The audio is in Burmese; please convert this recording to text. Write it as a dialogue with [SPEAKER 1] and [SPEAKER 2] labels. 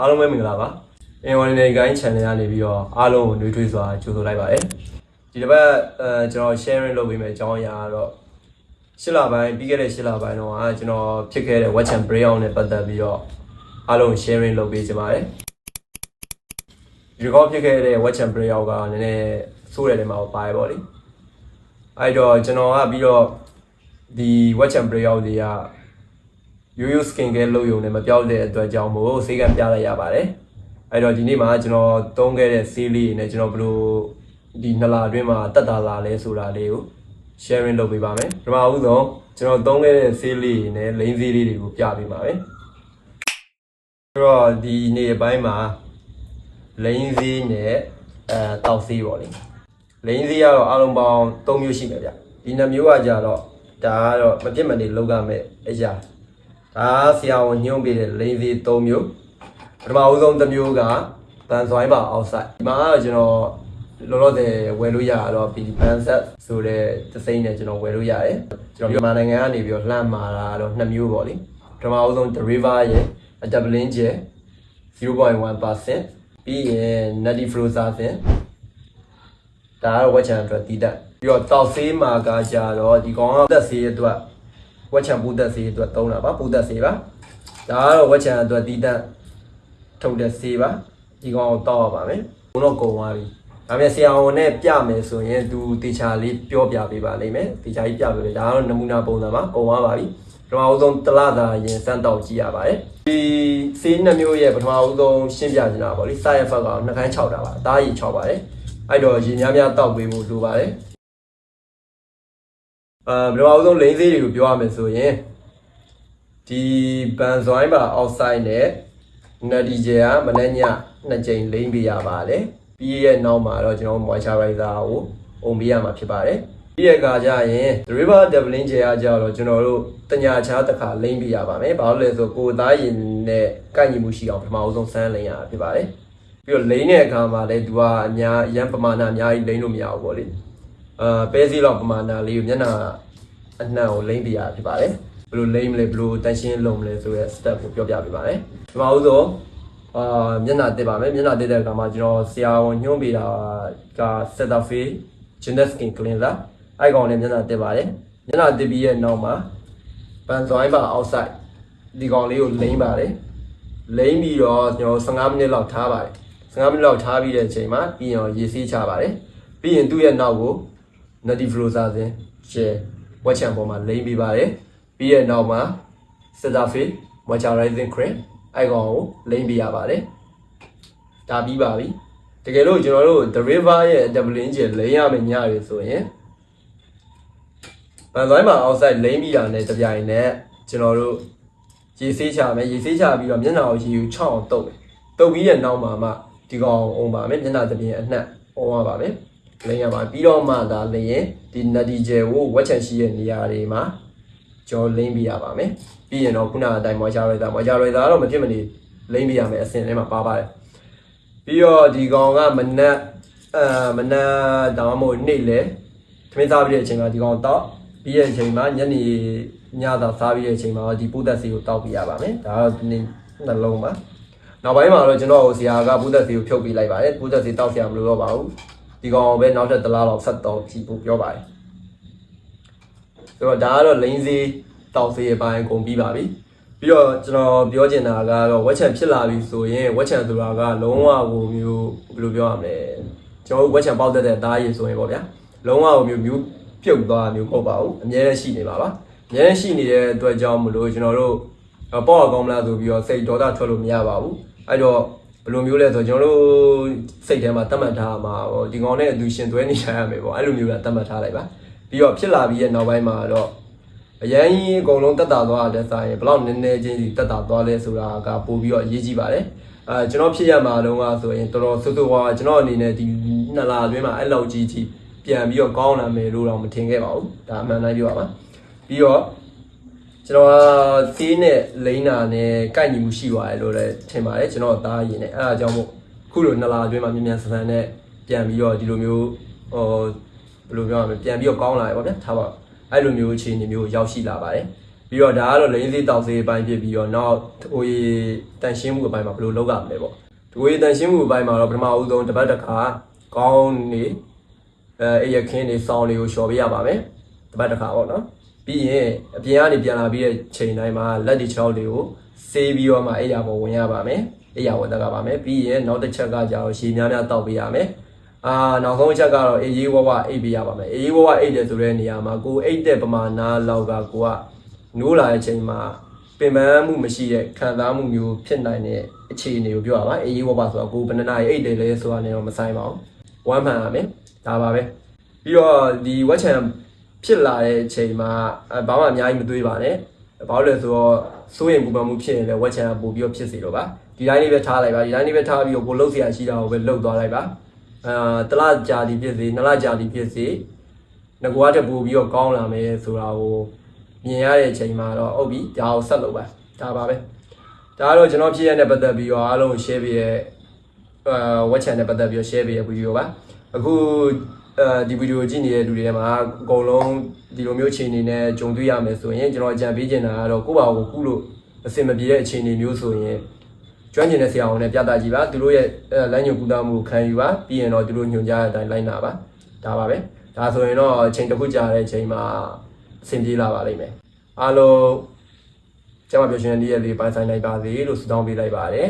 [SPEAKER 1] အားလုံးပဲမင်္ဂလာပါအင်ဝန်နေကိုင်း channel ကနေပြီးတော့အားလုံးကိုနှွေးထွေးစွာကြိုဆိုလိုက်ပါတယ်ဒီတစ်ပတ်အဲကျွန်တော် sharing လုပ်ပေးမယ်အကြောင်းအရာကတော့ရှစ်လပိုင်းပြီးခဲ့တဲ့ရှစ်လပိုင်းတော့အာကျွန်တော်ဖြစ်ခဲ့တဲ့ watch and breakout နဲ့ပတ်သက်ပြီးတော့အားလုံး sharing လုပ်ပေးချင်ပါတယ်ဒီကောဖြစ်ခဲ့တဲ့ watch and breakout ကနည်းနည်းဆိုးတဲ့နေရာမှာပါတယ်ပေါ့လေအဲ့တော့ကျွန်တော်ကပြီးတော့ဒီ watch and breakout တွေက ရိုးရိုး skin care လုပ်ရုံနဲ့မပြောက်တဲ့အတွက်ကြောင့်မို့ဆေးကံပြလိုက်ရပါတယ်အဲ့တော့ဒီနေ့မှာကျွန်တော်သုံးခဲ့တဲ့ဆေးလေးတွေနဲ့ကျွန်တော်ဘယ်လိုဒီနှစ်လအတွင်းမှာတက်တာလာလဲဆိုတာလေးကို sharing လုပ်ပေးပါမယ်ပထမဦးဆုံးကျွန်တော်သုံးခဲ့တဲ့ဆေးလေးတွေနဲ့လိန်ဆေးလေးတွေကိုပြပေးပါမယ်ဆိုတော့ဒီနေ့အပိုင်းမှာလိန်ဆေးနဲ့အဲတောက်ဆေးပေါ့လေလိန်ဆေးကတော့အလုံးပေါင်း၃မျိုးရှိမယ်ဗျဒီနှစ်မျိုးကကြတော့ဒါကတော့မပြစ်မနေလောက်ရမယ်အရာ ဒါဆရာဝန်ညွှန်ပေးတဲ့လိန်စီ၃မျိုးပထမအဦးဆုံးတစ်မျိုးကဘန်ဇွိုင်းပါအောက်ဆိုင်ဒီမှာကတော့ကျွန်တော်လောလောဆယ်ဝယ်လို့ရတော့ဒီဘန်ဆက်ဆိုတဲ့သစိမ့်နဲ့ကျွန်တော်ဝယ်လို့ရတယ်ကျွန်တော်မြန်မာနိုင်ငံကနေပြီးတော့လှမ်းမာတာတော့နှစ်မျိုးပေါ့လေပထမအဦးဆုံး Deriva ရဲ့ Dublin Gel 0.1%ပြီးရင် Nutty Frozen ဒါကတော့ဝက်ချံအတွက်တည်တတ်ပြီးတော့တောက်ဆေးမှာကကြတော့ဒီကောင်ကသက်ဆေးအတွက် ဝက်ချံပူသက်ဆေးအတွက်သုံးတာပါပူသက်ဆေးပါဒါကတော့ဝက်ချံအတွက်တည်တတ်ထုတ်တဲ့ဆေးပါဒီကောင်ကိုတောက်ရပါမယ်ဘုံတော့ကုန်သွားပြီဒါပေမဲ့ဆရာဝန်နဲ့ပြမယ်ဆိုရင်သူတေချာလေးပြောပြပေးပါလိမ့်မယ်တေချာကြီးပြပေးတယ်ဒါကတော့နမူနာပုံစံပါကုန်သွားပါပြီပထမဦးဆုံးတလသာရင်စမ်းတောက်ကြည့်ရပါတယ်ဒီဆေးနှစ်မျိုးရဲ့ပထမဦးဆုံးရှင်းပြနေတာပေါ့လေ side effect ကနှခမ်း6တာပါအသားရည်6ပါတယ်အဲ့တော့ရေများများတောက်ပေးဖို့လိုပါတယ် အာဘယ်လိုအောင်ဆုံးလိန်သေးတွေကိုပြောရမယ်ဆိုရင်ဒီဘန်ဇွိုင်းပါ outside နဲ့နက်ဒီဂျယ်ကမနေ့ညနှစ်ကြိမ်လိမ့်ပေးရပါတယ်ပြီးရဲ့နောက်မှာတော့ကျွန်တော် moisturizer ကိုအုံပေးရမှာဖြစ်ပါတယ်ပြီးရဲ့အခါကျရင် the river doubling gel ကကြတော့ကျွန်တော်တို့တညာချားတစ်ခါလိမ့်ပေးရပါမယ်ဘာလို့လဲဆိုကိုယ်သားရင်နဲ့ကိုက်ညီမှုရှိအောင်ပထမအဆုံးစမ်းလိမ့်ရတာဖြစ်ပါတယ်ပြီးတော့လိမ့်တဲ့အခါမှာလည်းသူကအများအရန်ပမာဏအများကြီးလိမ့်လို့မရဘူးပေါ့လေ အာပဲစီလောက်ပမာဏလေးကိုမျက်နှာအနှံ့ကိုလိမ့်ပြရဖြစ်ပါတယ်ဘယ်လိုလိမ့်မလဲဘယ်လိုတန်ရှင်းလုံးမလဲဆိုတဲ့ step ကိုပြောပြပေးပါတယ်ပထမဦးဆုံးအာမျက်နှာတက်ပါမယ်မျက်နှာတက်တဲ့အခါမှာကျွန်တော်ဆရာဝန်ညွှန်ပေးတာက Cetaphil Gender Skin Cleanser အဲ့ကောင်နဲ့မျက်နှာတက်ပါတယ်မျက်နှာတက်ပြီးရဲ့နောက်မှာပန်ဇွိုင်းပါ outside ဒီကောင်လေးကိုလိမ့်ပါတယ်လိမ့်ပြီးတော့ကျွန်တော်15မိနစ်လောက်ထားပါတယ်15မိနစ်လောက်ထားပြီးတဲ့အချိန်မှာပြီးရင်ရေဆေးချပါတယ်ပြီးရင်သူ့ရဲ့နောက်ကို Nutty Frozen ရှယ်ဝက်ချံပေါ်မှာလိမ့်ပြီးပါတယ်ပြီးရဲ့နောက်မှာ Cetaphil Moisturizing Cream အဲ့ကောင်ကိုလိမ့်ပြရပါတယ်ဒါပြီးပါပြီတကယ်လို့ကျွန်တော်တို့ The River ရဲ့ Dublin Gel လိမ့်ရမယ့်ညတွေဆိုရင်ဗန်ဇိုင်းမှာ outside လိမ့်ပြီးတာနဲ့တပြိုင်နက်ကျွန်တော်တို့ရေဆေးချမယ်ရေဆေးချပြီးတော့မျက်နှာကိုရေယူချောင်းအောင်တုပ်မယ်တုပ်ပြီးရဲ့နောက်မှာမှဒီကောင်အောင်ပါမယ်မျက်နှာတစ်ပြင်အနှက်အောင်ပါပါမယ် လိမ့်ရပါပြီးတော့မှဒါလျင်ဒီ nutty gel ကိုဝက်ချန်ရှိတဲ့နေရာတွေမှာကျော်လိမ့်ပြရပါမယ်ပြီးရင်တော့ခုနကအတိုင်း moisturizer moisturizer ကတော့မဖြစ်မနေလိမ့်ပြရမယ်အစင်ထဲမှာပါပါတယ်ပြီးတော့ဒီကောင်ကမနက်အာမနက်ဒါမှမဟုတ်နေ့လေခမင်းစားပြီးတဲ့အချိန်မှာဒီကောင်တော့ပြီးရဲ့အချိန်မှာညနေညသာစားပြီးတဲ့အချိန်မှာဒီပိုးသက်စီကိုတောက်ပြရပါမယ်ဒါတော့ဒီနေ့နှလုံးပါနောက်ပိုင်းမှာတော့ကျွန်တော်ဆရာကပိုးသက်စီကိုဖြုတ်ပေးလိုက်ပါတယ်ပိုးသက်စီတောက်ဆရာမလိုတော့ပါဘူး ဒီကောင်ပဲနောက်ထပ်တစ်လားလောက်ဆက်တော့ကြည့်ဖို့ပြောပါတယ်ဆိုတော့ဒါကတော့လိန်စီတောက်စီရဲ့ပိုင်းကုန်ပြီးပါပြီပြီးတော့ကျွန်တော်ပြောချင်တာကတော့ဝက်ချန်ဖြစ်လာပြီဆိုရင်ဝက်ချန်ဆိုတာကလုံးဝကိုမျိုးဘယ်လိုပြောရမလဲကျွန်တော်ဝက်ချန်ပေါက်တတ်တဲ့အသားရည်ဆိုရင်ပေါ့ဗျာလုံးဝကိုမျိုးမျိုးပြုတ်သွားမျိုးမဟုတ်ပါဘူးအများနဲ့ရှိနေပါပါအများနဲ့ရှိနေတဲ့အတွက်ကြောင့်မလို့ကျွန်တော်တို့ပေါ့အကောင်းမလားဆိုပြီးတော့စိတ်ဒေါသထွက်လို့မရပါဘူးအဲ့တော့ ဘယ်လိုမျိုးလဲဆိုကျွန်တော်တို့စိတ်ထဲမှာတတ်မှတ်ထားမှာဟောဒီကောင်နဲ့အတူရှင်သွဲနေရရမယ်ပေါ့အဲ့လိုမျိုးလားတတ်မှတ်ထားလိုက်ပါပြီးတော့ဖြစ်လာပြီးရဲ့နောက်ပိုင်းမှာတော့အရန်ကြီးအကုန်လုံးတက်တာသွားတဲ့ဆိုင်ဘယ်လောက်နည်းနည်းချင်းစီတက်တာသွားလဲဆိုတာကပို့ပြီးတော့အရေးကြီးပါတယ်အဲကျွန်တော်ဖြစ်ရမှာတော့ကဆိုရင်တော်တော်ဆူဆူဝါကျွန်တော်အနေနဲ့ဒီနှစ်လအတွင်းမှာအဲ့လောက်ကြီးကြီးပြန်ပြီးတော့ကောင်းလာမယ်လို့တော့မထင်ခဲ့ပါဘူးဒါအမှန်တိုင်းပြောပါပါပြီးတော့ ကျွန်တော်သေးနဲ့လိမ့်နာနဲ့ကိုက်ညီမှုရှိပါတယ်လို့လည်းထင်ပါတယ်ကျွန်တော်သားရင်းနဲ့အဲ့ဒါကြောင့်မို့ခုလိုနှစ်လအတွင်းမှာမြန်မြန်ဆန်ဆန်နဲ့ပြန်ပြီးတော့ဒီလိုမျိုးဟိုဘယ်လိုပြောရမလဲပြန်ပြီးတော့ကောင်းလာရပါဗျာထားပါအဲ့လိုမျိုးအခြေအနေမျိုးရောက်ရှိလာပါတယ်ပြီးတော့ဒါကတော့လိန်စေးတောက်စေးအပိုင်းဖြစ်ပြီးတော့နောက်ဟိုတန်ရှင်းမှုအပိုင်းမှာဘယ်လိုလုပ်ရမလဲပေါ့ဒီကိုတန်ရှင်းမှုအပိုင်းမှာတော့ပထမဦးဆုံးတစ်ပတ်တစ်ခါကောင်းနေအဲအရခင်းနေစောင်းတွေကိုလျှော်ပေးရပါမယ်တစ်ပတ်တစ်ခါပေါ့နော် ပြီးရင်အပြင်ကနေပြန်လာပြီးတဲ့ချိန်တိုင်းမှာလက်ဒီချောက်တွေကိုဆေးပြီးတော့မှအဲ့ရပေါ်ဝင်ရပါမယ်အဲ့ရဝင်တတ်ရပါမယ်ပြီးရင်နောက်တစ်ချက်ကကြာတော့ရှည်များများတောက်ပေးရမယ်အာနောက်ဆုံးအချက်ကတော့အေးရေးဝဝအိတ်ပေးရပါမယ်အေးရေးဝဝအိတ်တယ်ဆိုတဲ့နေရာမှာကိုအိတ်တဲ့ပမာဏလောက်ကကိုကနိုးလာတဲ့အချိန်မှာပင်ပန်းမှုမရှိတဲ့ခံစားမှုမျိုးဖြစ်နိုင်တဲ့အခြေအနေကိုပြောရပါအေးရေးဝဝဆိုတော့ကိုဘယ်နှစ်နာရီအိတ်တယ်လဲဆိုတာနဲ့တော့မဆိုင်ပါဘူးဝမ်းမှန်ရမယ်ဒါပါပဲပြီးတော့ဒီဝက်ချံ ဖြစ်လာတဲ့အချိန်မှာအဲဘာမှအများကြီးမတွေးပါနဲ့ဘာလို့လဲဆိုတော့စိုးရင်ပူပန်မှုဖြစ်ရင်လည်းဝက်ချံကပို့ပြီးတော့ဖြစ်စေတော့ပါဒီတိုင်းလေးပဲထားလိုက်ပါဒီတိုင်းလေးပဲထားပြီးတော့ကိုလှုပ်เสียရှိတာကိုပဲလှုပ်သွားလိုက်ပါ အာတလကြာဒီဖြစ်စေနှစ်လကြာဒီဖြစ်စေငကွားတက်ပို့ပြီးတော့ကောင်းလာမယ်ဆိုတာကိုမြင်ရတဲ့အချိန်မှာတော့ဟုတ်ပြီဒါကိုဆက်လုပ်ပါဒါပါပဲဒါကတော့ကျွန်တော်ဖြစ်ရတဲ့ပတ်သက်ပြီးတော့အားလုံး share ပေးရဲ့အာဝက်ချန်နဲ့ပတ်သက်ပြီးတော့ share ပေးရဲ့ဗီဒီယိုပါအခု အဲဒီဗီဒီယိုကြည့်နေတဲ့လူတွေထဲမှာအကုန်လုံးဒီလိုမျိုးအခြေအနေနဲ့ကြုံတွေ့ရမယ်ဆိုရင်ကျွန်တော်အကြံပေးချင်တာကတော့ကိုယ့်ဘာကိုကုလို့အဆင်မပြေတဲ့အခြေအနေမျိုးဆိုရင်ကျွမ်းကျင်တဲ့ဆရာဝန်နဲ့ပြသကြည့်ပါသူတို့ရဲ့အဲလမ်းညွှန်ကူတာမှုကိုခံယူပါပြီးရင်တော့သူတို့ညွှန်ကြားတဲ့အတိုင်းလိုက်နာပါဒါပါပဲဒါဆိုရင်တော့အချိန်တစ်ခုကြာတဲ့အချိန်မှာအဆင်ပြေလာပါလိမ့်မယ်အားလုံးကျမပြောရှင်တဲ့နေ့ရက်လေးပိုင်းဆိုင်လိုက်ပါစေလို့ဆုတောင်းပေးလိုက်ပါတယ်